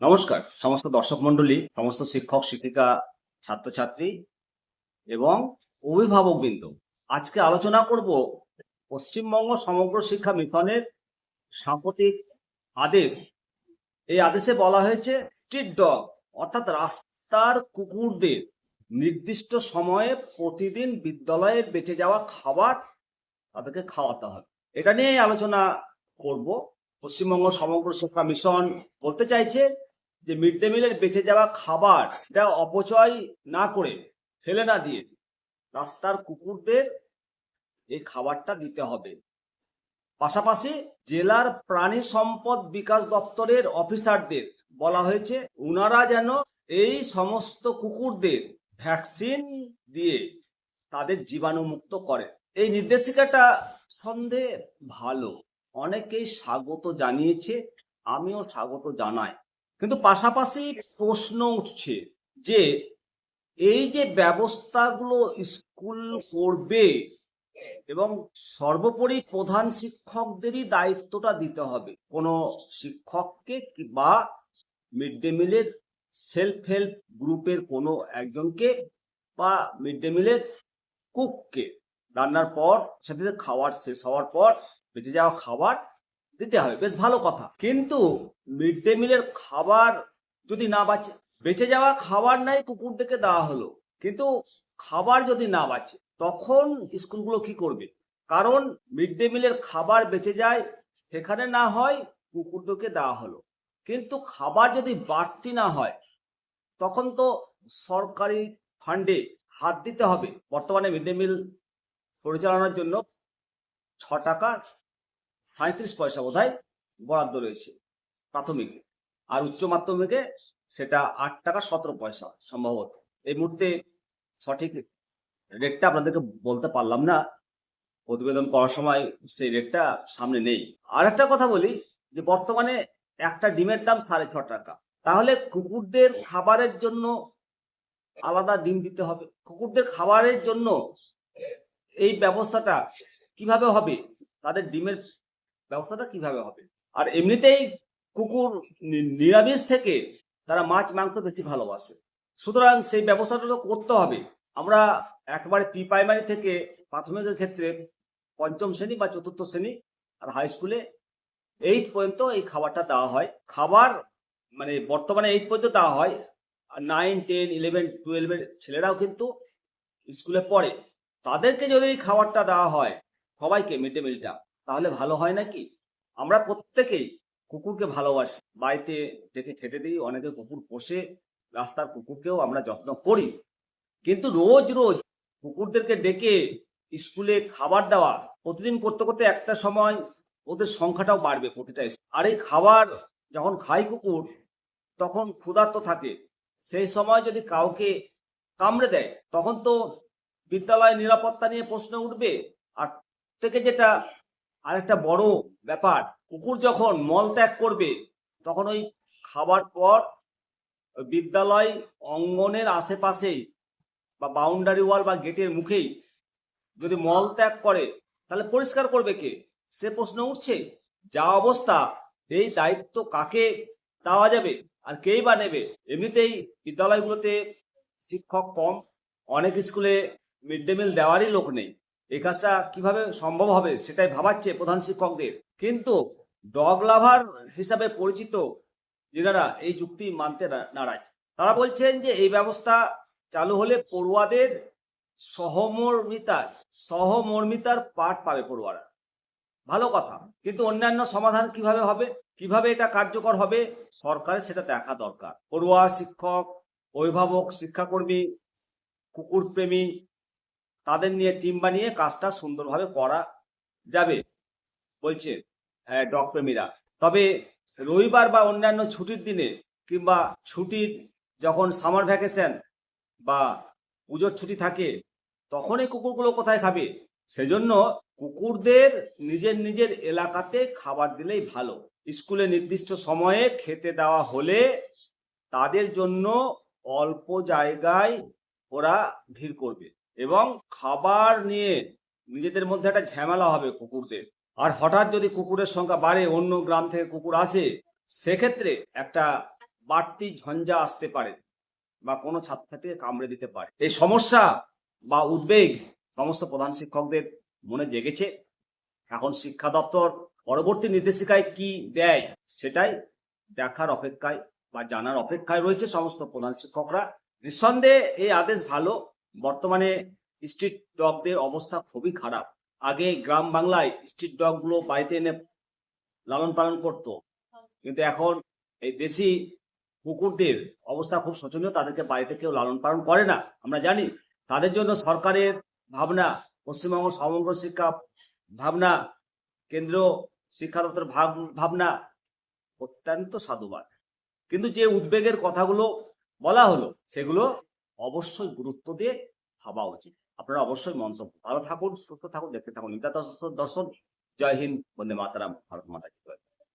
নমস্কার। সমস্ত দর্শক মন্ডলী সমস্ত শিক্ষক, শিক্ষিকা, ছাত্রছাত্রী এবং অভিভাবকবৃন্দ, আজকে আলোচনা করব পশ্চিমবঙ্গ সমগ্র শিক্ষা মিশনের সাম্প্রতিক আদেশ। এই আদেশে বলা হয়েছে স্ট্রিট ডগ অর্থাৎ রাস্তার কুকুরদের নির্দিষ্ট সময়ে প্রতিদিন বিদ্যালয়ে বেঁচে যাওয়া খাবার তাদেরকে খাওয়াতে হবে। এটা নিয়ে আলোচনা করব। পশ্চিমবঙ্গ সমগ্র শিক্ষা মিশন বলতে চাইছে যে মিড ডে মিলের বেঁচে যাওয়া খাবার এটা অপচয় না করে ফেলে না দিয়ে রাস্তার কুকুরদের এই খাবারটা দিতে হবে। পাশাপাশি জেলার প্রাণী সম্পদ বিকাশ দপ্তরের অফিসারদের বলা হয়েছে ওনারা যেন এই সমস্ত কুকুরদের ভ্যাকসিন দিয়ে তাদের জীবাণুমুক্ত করে এই নির্দেশিকাটা সন্দেহ ভালো। অনেকেই স্বাগত জানিয়েছে, আমিও স্বাগত জানাই। কিন্তু পাশাপাশি প্রশ্ন উঠছে যে এই যে ব্যবস্থাগুলো স্কুল করবে এবং সর্বোপরি প্রধান শিক্ষকদেরই দায়িত্বটা দিতে হবে, কোনো শিক্ষককে বা মিড ডে মিলের সেলফ হেল্প গ্রুপের কোনো একজনকে বা মিড ডে মিলের কুককে রান্নার পর সাথে খাওয়ার, শেষ হওয়ার পর, বেঁচে যাওয়া খাবার দিতে হবে। বেশ ভালো কথা। কিন্তু মিড ডে মিলের খাবার যদি না বাঁচে, বেঁচে যাওয়া খাবার নাই কুকুরদেরকে দেওয়া হলো। কিন্তু খাবার যদি না বাঁচে, তখন স্কুলগুলো কি করবে? কারণ মিড ডে মিলের খাবার বেঁচে যায়, সেখানে না হয় কুকুরদেরকে দেওয়া হলো। কিন্তু খাবার যদি বাড়তি না হয়, তখন তো সরকারি ফান্ডে হাত দিতে হবে। বর্তমানে মিড ডে মিল পরিচালনার জন্য ছ টাকা সাঁত্রিশ পয়সা বোধহয় বরাদ্দ রয়েছে প্রাথমিকে। আর উচ্চ মাধ্যমিকে সেটা আট টাকা সতেরো পয়সা সম্ভবত। এই মুহূর্তে সঠিক রেটটা আপনাদেরকে বলতে পারলাম না। প্রতিবেদন করার সময় সেই রেটটা সামনে নেই। আর একটা কথা বলি যে বর্তমানে একটা ডিমের দাম সাড়ে ছ টাকা। তাহলে কুকুরদের খাবারের জন্য আলাদা ডিম দিতে হবে। কুকুরদের খাবারের জন্য এই ব্যবস্থাটা কীভাবে হবে? তাদের ডিমের ব্যবস্থাটা কীভাবে হবে? আর এমনিতেই কুকুর নিরামিষ থেকে তারা মাছ, মাংস বেশি ভালোবাসে। সুতরাং সেই ব্যবস্থাটা তো করতে হবে। আমরা একবারে প্রি প্রাইমারি থেকে প্রাথমিকের ক্ষেত্রে পঞ্চম শ্রেণি বা চতুর্থ শ্রেণি আর হাই স্কুলে এইট পর্যন্ত এই খাবারটা দেওয়া হয়। খাবার মানে বর্তমানে এইট পর্যন্ত দেওয়া হয়। নাইন টেন ইলেভেন টুয়েলভের ছেলেরাও কিন্তু স্কুলে পড়ে। তাদেরকে যদি এই খাবারটা দেওয়া হয়, সবাইকে মিড ডে মিলটা। তাহলে ভালো হয় নাকি? আমরা প্রত্যেকেই কুকুরকে ভালোবাসি। বাড়িতে ডেকে খেতে দিই, অনেকে কুকুর পোষে, রাস্তার কুকুরকেও আমরা যত্ন করি। কিন্তু রোজ রোজ কুকুরদেরকে ডেকে স্কুলে খাবার দেওয়া, প্রতিদিন করতে করতে একটা সময় ওদের সংখ্যাটাও বাড়বে প্রতিটা আর এই খাবার যখন খায় কুকুর, তখন ক্ষুধার্ত থাকে। সেই সময় যদি কাউকে কামড়ে দেয়, তখন তো বিদ্যালয় নিরাপত্তা নিয়ে প্রশ্ন উঠবে। আর থেকে যেটা আরেকটা বড় ব্যাপার, কুকুর যখন মল ত্যাগ করবে, তখন ওই খাবার পর বিদ্যালয় অঙ্গনের আশেপাশে বা বাউন্ডারি ওয়াল বা গেটের মুখেই যদি মল ত্যাগ করে, তাহলে পরিষ্কার করবে কে? সে প্রশ্ন উঠছে, যা অবস্থা এই দায়িত্ব কাকে দেওয়া যাবে আর কেই বা নেবে? এমনিতেই বিদ্যালয়গুলোতে শিক্ষক কম, অনেক স্কুলে মিড ডে মিল দেওয়ারই লোক নেই। এই কাজটা কীভাবে সম্ভব হবে সেটাই ভাবাচ্ছে প্রধান শিক্ষকদের। কিন্তু ডগ লাভার হিসাবে পরিচিত যেনারা এই যুক্তি মানতে নারাজ, তারা বলছেন যে এই ব্যবস্থা চালু হলে পড়ুয়াদের সহমর্মিতার সহমর্মিতার পাঠ পাবে পড়ুয়ারা। ভালো কথা, কিন্তু অন্যান্য সমাধান কীভাবে হবে, কীভাবে এটা কার্যকর হবে, সরকারের সেটা দেখা দরকার। পড়ুয়া শিক্ষক, অভিভাবক, শিক্ষাকর্মী কুকুর প্রেমী তাদের নিয়ে টিম বানিয়ে কাজটা সুন্দরভাবে করা যাবে, বলছে হ্যাঁ প্রেমীরা তবে রবিবার বা অন্যান্য ছুটির দিনে কিংবা ছুটির যখন সামার ভ্যাকেশন বা পুজোর ছুটি থাকে তখন এই কুকুরগুলো কোথায় খাবে? সেজন্য কুকুরদের নিজের নিজের এলাকাতে খাবার দিলেই ভালো। স্কুলে নির্দিষ্ট সময়ে খেতে দেওয়া হলে তাদের জন্য অল্প জায়গায় ওরা ভিড় করবে। এবং খাবার নিয়ে নিজেদের মধ্যে একটা ঝামেলা হবে কুকুরদের। আর হঠাৎ যদি কুকুরের সংখ্যা বাড়ে, অন্য গ্রাম থেকে কুকুর আসে, সেক্ষেত্রে একটা বাড়তি ঝঞ্ঝা আসতে পারে বা কোনো ছাত্রছাত্রীকে কামড়ে দিতে পারে। এই সমস্যা বা উদ্বেগ সমস্ত প্রধান শিক্ষকদের মনে জেগেছে। এখন শিক্ষা দপ্তর পরবর্তী নির্দেশিকায় কি দেয় সেটাই দেখার অপেক্ষায় বা জানার অপেক্ষায় রয়েছে সমস্ত প্রধান শিক্ষকরা। নিঃসন্দেহে এই আদেশ ভালো। বর্তমানে স্ট্রিট ডগদের অবস্থা খুবই খারাপ। আগে গ্রাম বাংলায় স্ট্রিট ডগগুলো বাড়িতে এনে লালন পালন করত। কিন্তু এখন এই দেশি কুকুরদের অবস্থা খুব শোচনীয়, তাদেরকে বাড়িতে কেউ লালন পালন করে না। আমরা জানি, তাদের জন্য সরকারের ভাবনা, পশ্চিমবঙ্গ সমগ্র শিক্ষা ভাবনা, কেন্দ্র শিক্ষা দপ্তর ভাব- ভাবনা অত্যন্ত সাধুবাদ। কিন্তু যে উদ্বেগের কথাগুলো বলা হলো, সেগুলো অবশ্যই গুরুত্ব দিয়ে ভাবা উচিত। আপনারা অবশ্যই মন্তব্য। ভালো থাকুন, সুস্থ থাকুন, দেখতে থাকুন। নিতা দর্শন। জয় হিন্দ, বন্দে মাতারাম, ভারত মাতা।